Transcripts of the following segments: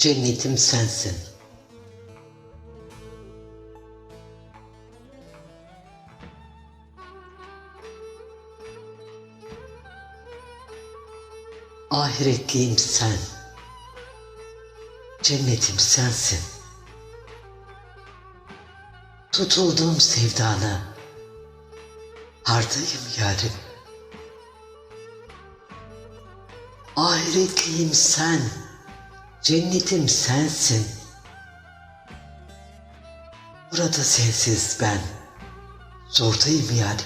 cennetim sensin. Ahiretliğim sen. Cennetim sensin. Tutulduğum sevdana hardayım yarim. Ahiretliyim sen. Cennetim sensin. Burada sensiz ben. Zordayım yani.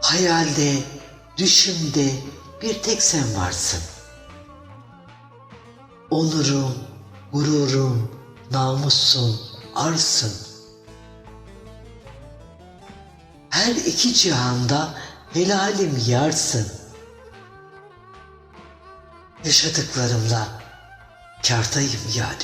Hayalde, düşümde bir tek sen varsın. Onurum, gururum, namusum, arsın. Her iki cihanda helalim yarsın. Yaşadıklarımla kârdayım yani.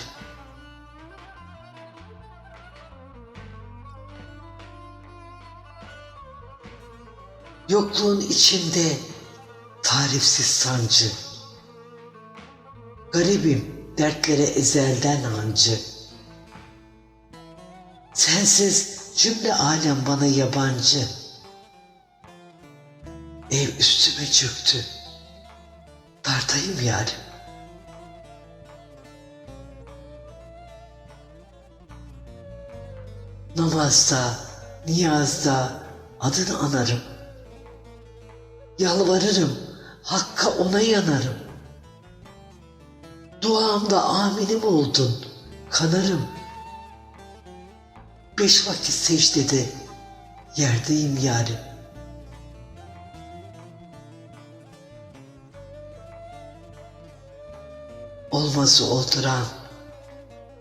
Yokluğun içinde tarifsiz sancı. Garibim dertlere ezelden hancı. Sensiz cümle alem bana yabancı. Ev üstüme çöktü. Dardayım yani. Namazda, niyazda adını anarım. Yalvarırım, Hakk'a ona yanarım. Duamda aminim oldun, kanarım. Beş vakit secdede yerdeyim yarim. Olmazı olduran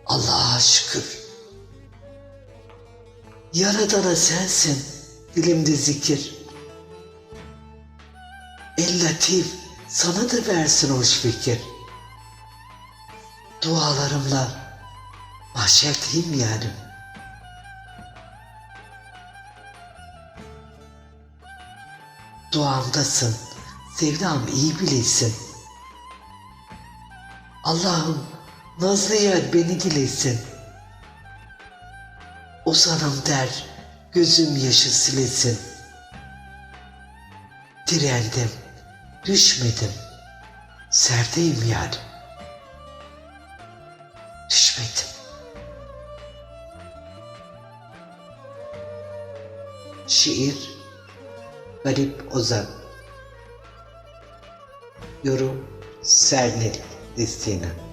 Allah'a şükür. Yaradana sensin, dilimde zikir. El Latif sana da versin hoş fikir. Dualarımla mahşerdeyim yani. Duamdasın, sevdam iyi bilirsin. Allah'ım nazlı yer beni dilesin. Uzanım der, gözüm yaşı silesin. Direndim, düşmedim. Serdeyim yani. Düşmedim. Şiir Garip Ozan. Yorum Sernil Destina